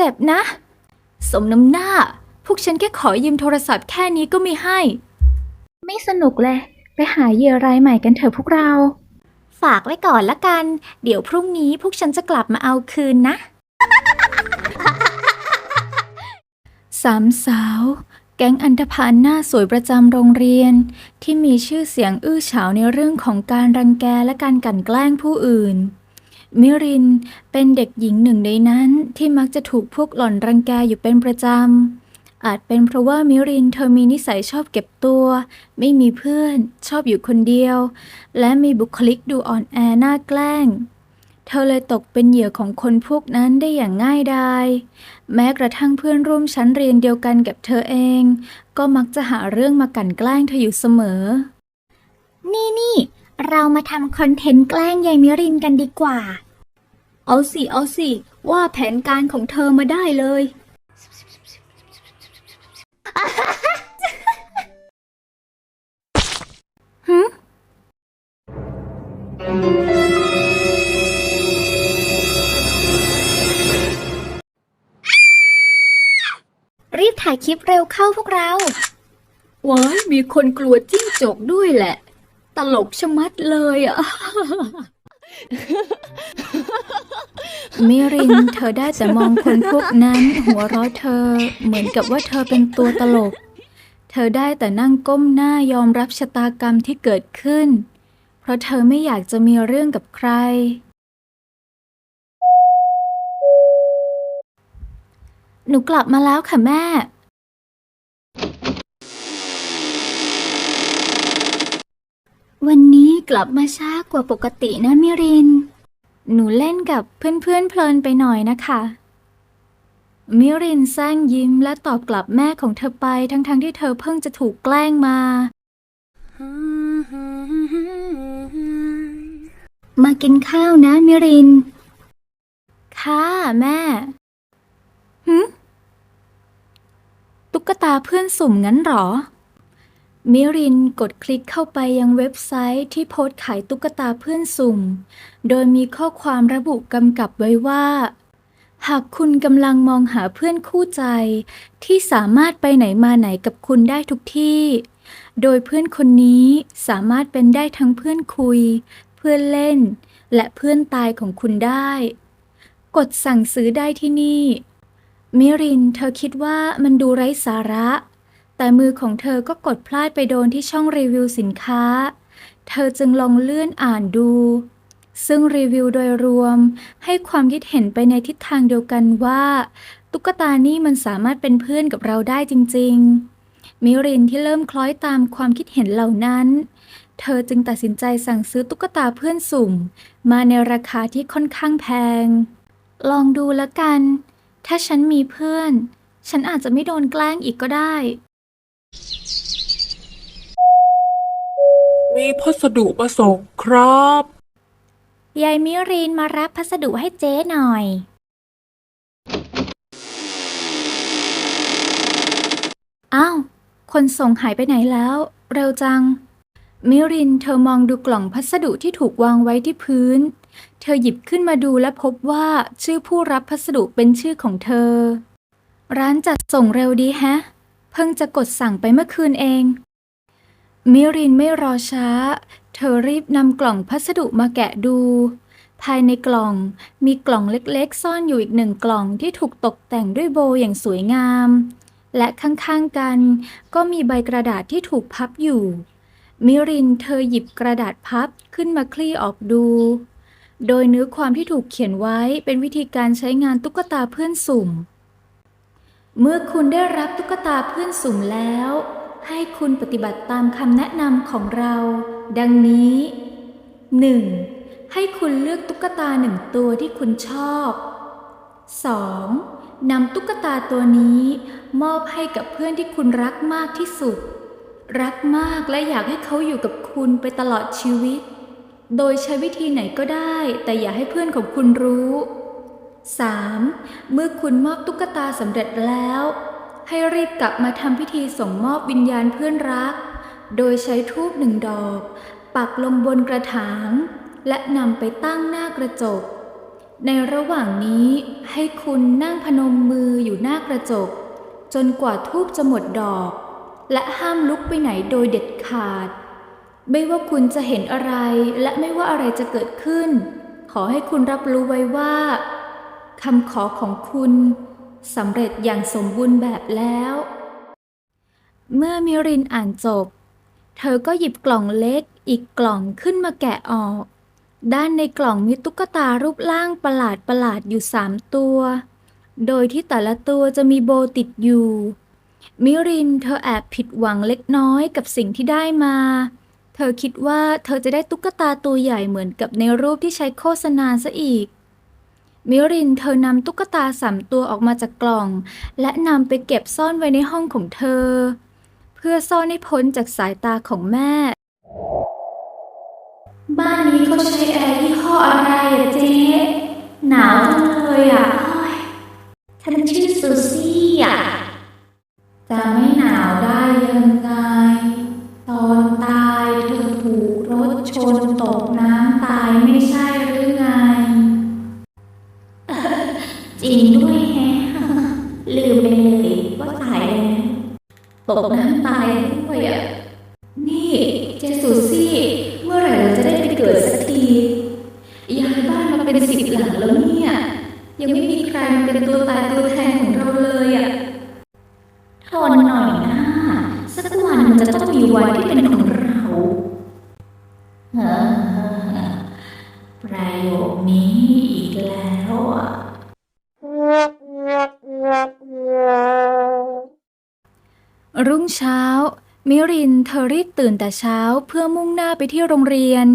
จ็บนะ สมน้ำหน้า พวกฉันแค่ขอยืมโทรศัพท์แค่นี้ก็ไม่ให้ ไม่สนุกเลย ไปหาเหยื่อรายใหม่กันเถอะพวกเรา ฝากไว้ก่อนละกัน เดี๋ยวพรุ่งนี้พวกฉันจะกลับมาเอาคืนนะ สามสาว แก๊งอันธพาลหน้าสวยประจำโรงเรียน ที่มีชื่อเสียงอื้อฉาวในเรื่องของการรังแกและการกลั่นแกล้งผู้อื่น มิรินเป็นเด็กหญิงหนึ่งในนั้นที่มักจะถูกพวกหล่อนรังแกอยู่เป็นประจำ อาจเป็นเพราะว่ามิรินเธอมีนิสัยชอบเก็บตัว ไม่มีเพื่อนชอบอยู่คนเดียว และมีบุคลิกดูอ่อนแอน่าแกล้ง เธอเลยตกเป็นเหยื่อของคนพวกนั้นได้อย่างง่ายดายแม้กระทั่งเพื่อนร่วมชั้นเรียนเดียวกันกับเธอเอง ก็มักจะหาเรื่องมากั่นแกล้งเธออยู่เสมอ นี่นี่เรามาทำคอนเทนต์แกล้งยายมิรินกันดีกว่า เอาสิ เอาสิ ว่าแผนการของเธอมาได้เลยหึรีบถ่ายคลิปเร็วเข้าพวกเรา ว้ายมีคนกลัวจิ้งจกด้วยแหละ ตลกชะมัดเลยอะ มิรินเธอได้แต่มองคนพวกนั้นหัวเราะเธอเหมือนกับว่าเธอเป็นตัวตลก เธอได้แต่นั่งก้มหน้ายอมรับชะตากรรมที่เกิดขึ้น เพราะเธอไม่อยากจะมีเรื่องกับใคร หนูกลับมาแล้วค่ะแม่ วันนี้กลับมาช้ากว่าปกตินะมิริน หนูเล่นกับเพื่อนๆเพลินไปหน่อยนะคะ มิรินแซงยิ้มและตอบกลับแม่ของเธอไปทั้งๆที่เธอเพิ่งจะถูกแกล้งมา มากินข้าวนะมิริน ค่ะแม่หึตุ๊กตาเพื่อนสุ่มงั้นเหรอ มิรินกดคลิกเข้าไปยังเว็บไซต์ที่โพสต์ขายตุ๊กตาเพื่อนสุ่ม โดยมีข้อความระบุกำกับไว้ว่า หากคุณกำลังมองหาเพื่อนคู่ใจ ที่สามารถไปไหนมาไหนกับคุณได้ทุกที่ โดยเพื่อนคนนี้สามารถเป็นได้ทั้งเพื่อนคุย เพื่อนเล่น และเพื่อนตายของคุณได้ กดสั่งซื้อได้ที่นี่ มิรินเธอคิดว่ามันดูไร้สาระ แต่มือของเธอก็กดพลาดไปโดนที่ช่องรีวิวสินค้า เธอจึงลองเลื่อนอ่านดู ซึ่งรีวิวโดยรวม ให้ความคิดเห็นไปในทิศทางเดียวกันว่า ตุ๊กตานี่มันสามารถเป็นเพื่อนกับเราได้จริง ๆ มิรินที่เริ่มคล้อยตามความคิดเห็นเหล่านั้น เธอจึงตัดสินใจสั่งซื้อตุ๊กตาเพื่อนสุ่ม มาในราคาที่ค่อนข้างแพง ลองดูละกัน ถ้าฉันมีเพื่อน ฉันอาจจะไม่โดนแกล้งอีกก็ได้ มีพัสดุมาส่งครับ ยายมิรินมารับพัสดุให้เจ๊หน่อย อ้าว คนส่งหายไปไหนแล้ว เร็วจัง มิรินเธอมองดูกล่องพัสดุที่ถูกวางไว้ที่พื้น เธอหยิบขึ้นมาดูและพบว่าชื่อผู้รับพัสดุเป็นชื่อของเธอ ร้านจัดส่งเร็วดีแฮะ เพิ่งจะกดสั่งไปเมื่อคืนเอง มิรินไม่รอช้า เธอรีบนำกล่องพัสดุมาแกะดู ภายในกล่องมีกล่องเล็กๆ ซ่อนอยู่อีกหนึ่งกล่องที่ถูกตกแต่งด้วยโบอย่างสวยงาม และข้างๆกัน ก็มีใบกระดาษที่ถูกพับอยู่ มิรินเธอหยิบกระดาษพับขึ้นมาคลี่ออกดู โดยเนื้อความที่ถูกเขียนไว้เป็นวิธีการใช้งานตุ๊กตาเพื่อนสุ่ม เมื่อคุณได้รับตุ๊กตาเพื่อนสุ่มแล้ว ให้คุณปฏิบัติตามคำแนะนำของเรา ดังนี้ 1. ให้คุณเลือกตุ๊กตาหนึ่งตัวที่คุณชอบ 2. นำตุ๊กตาตัวนี้ มอบให้กับเพื่อนที่คุณรักมากที่สุด รักมากและอยากให้เขาอยู่กับคุณไปตลอดชีวิต โดยใช้วิธีไหนก็ได้ แต่อย่าให้เพื่อนของคุณรู้ 3. เมื่อคุณมอบตุ๊กตาสำเร็จแล้ว ให้รีบกลับมาทำพิธีส่งมอบวิญญาณเพื่อนรัก โดยใช้ทูบหนึ่งดอก ปักลงบนกระถาง และนำไปตั้งหน้ากระจก ในระหว่างนี้ให้คุณนั่งพนมมืออยู่หน้ากระจก จนกว่าทูบจะหมดดอก และห้ามลุกไปไหนโดยเด็ดขาด ไม่ว่าคุณจะเห็นอะไรและไม่ว่าอะไรจะเกิดขึ้น ขอให้คุณรับรู้ไว้ว่า คำขอของคุณสำเร็จอย่างสมบูรณ์แบบแล้ว เมื่อมิรินอ่านจบ เธอก็หยิบกล่องเล็กอีกกล่องขึ้นมาแกะออก ด้านในกล่องมีตุ๊กตารูปร่างประหลาดประหลาดอยู่สามตัว โดยที่แต่ละตัวจะมีโบติดอยู่ มิรินเธอแอบผิดหวังเล็กน้อยกับสิ่งที่ได้มา เธอคิดว่าเธอจะได้ตุ๊กตาตัวใหญ่เหมือนกับในรูปที่ใช้โฆษณาซะอีก มิรินเธอนำตุ๊กตาสามตัวออกมาจากกล่อง และนำไปเก็บซ่อนไว้ในห้องของเธอ เพื่อซ่อนให้พ้นจากสายตาของแม่ บ้านนี้เขาใช้แอร์ยี่ห้ออะไรอะเจ๊หนาวจังเลยอะฉันชื่อซูซี่อะจะไม่หนาวได้ยัง เลยว่าตายแล้วตกน้ำตายด้วยอะนี่เจสุซี่ เมื่อไหร่เราจะได้ไปเกิดสักทีย้ายบ้านมาเป็นสิบหลังแล้วเนี่ย ยังไม่มีใครมาเป็นตัวตายตัวแทนของเราเลยอะทนหน่อยนะสักวันมันจะต้องมีวันที่เป็นของเราเฮ้อประโยคนี้อีกแล้วอะ รุ่งเช้า มิรินเธอรีบตื่นแต่เช้าเพื่อมุ่งหน้าไปที่โรงเรียน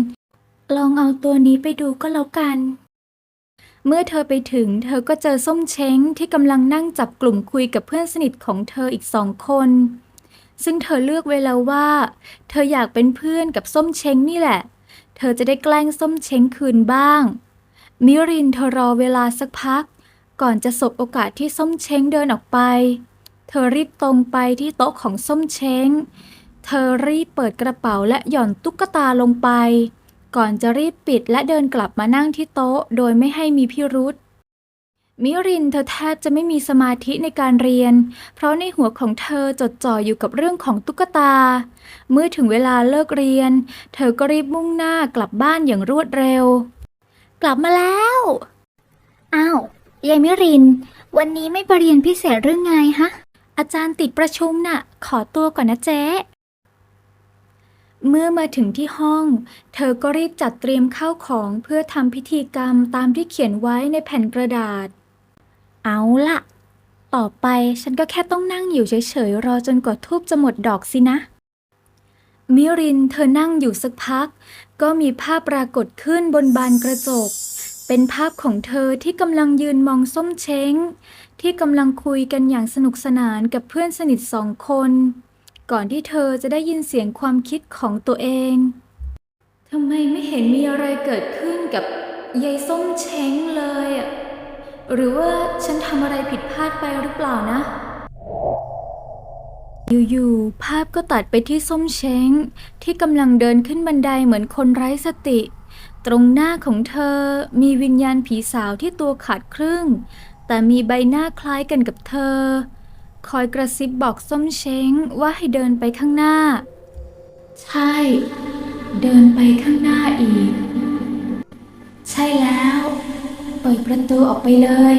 ลองเอาตัวนี้ไปดูก็แล้วกัน เมื่อเธอไปถึง เธอก็เจอส้มเช้งที่กำลังนั่งจับกลุ่มคุยกับเพื่อนสนิทของเธออีกสองคน ซึ่งเธอเลือกไว้แล้วว่า เธออยากเป็นเพื่อนกับส้มเช้งนี่แหละ เธอจะได้แกล้งส้มเช้งคืนบ้าง มิรินเธอรอเวลาสักพัก ก่อนจะสบโอกาสที่ส้มเช้งเดินออกไป เธอรีบตรงไปที่โต๊ะของส้มเช้ง เธอรีบเปิดกระเป๋าและหย่อนตุ๊กตาลงไป ก่อนจะรีบปิดและเดินกลับมานั่งที่โต๊ะโดยไม่ให้มีพิรุษมิรินเธอแทบจะไม่มีสมาธิในการเรียน เพราะในหัวของเธอจดจ่ออยู่กับเรื่องของตุ๊กตา เมื่อถึงเวลาเลิกเรียน เธอก็รีบมุ่งหน้ากลับบ้านอย่างรวดเร็ว กลับมาแล้ว อ้าวยายมิริน วันนี้ไม่ไปเรียนพิเศษเรื่องไงฮะ อาจารย์ติดประชุมน่ะ ขอตัวก่อนนะเจ๊ เมื่อมาถึงที่ห้อง เธอก็รีบจัดเตรียมข้าวของเพื่อทำพิธีกรรมตามที่เขียนไว้ในแผ่นกระดาษ เอาละต่อไปฉันก็แค่ต้องนั่งอยู่เฉยๆ รอจนกว่าทูบจะหมดดอกสินะ มิรินเธอนั่งอยู่สักพัก ก็มีภาพปรากฏขึ้นบนบานกระจก เป็นภาพของเธอที่กำลังยืนมองส้มเช้ง ที่กำลังคุยกันอย่างสนุกสนานกับเพื่อนสนิทสองคน ก่อนที่เธอจะได้ยินเสียงความคิดของตัวเองทำไมไม่เห็นมีอะไรเกิดขึ้นกับยายส้มเช้งเลยอะหรือว่าฉันทำอะไรผิดพลาดไปหรือเปล่านะ อยู่ๆภาพก็ตัดไปที่ส้มเช้ง ที่กำลังเดินขึ้นบันไดเหมือนคนไร้สติ ตรงหน้าของเธอมีวิญญาณผีสาวที่ตัวขาดครึ่ง แต่มีใบหน้าคล้ายกันกับเธอ คอยกระซิบบอกส้มเช้งว่าให้เดินไปข้างหน้า ใช่ เดินไปข้างหน้าอีก ใช่แล้วเปิดประตูออกไปเลย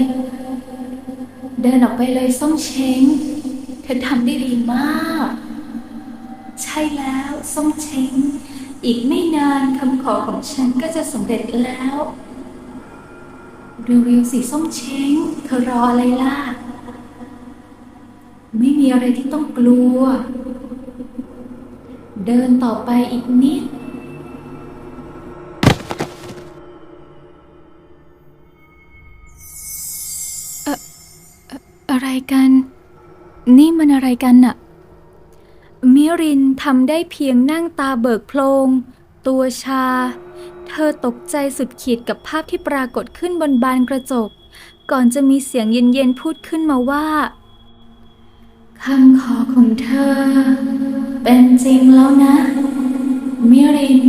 เดินออกไปเลยส้มเช้งเธอทำได้ดีมาก ใช่แล้วส้มเช้ง อีกไม่นานคำขอของฉันก็จะสำเร็จแล้วเร็วสิส้มเช้งเธอรออะไรล่ะ ไม่มีอะไรที่ต้องกลัว เดินต่อไปอีกนิดเอ่อเอ่ออะไรกัน นี่มันอะไรกันน่ะ มิรินทำได้เพียงนั่งตาเบิกโพลง ตัวชา เธอตกใจสุดขีดกับภาพที่ปรากฏขึ้นบนบานกระจก ก่อนจะมีเสียงเย็นๆพูดขึ้นมาว่าคำขอของเธอ เป็นจริงแล้วนะ มิริน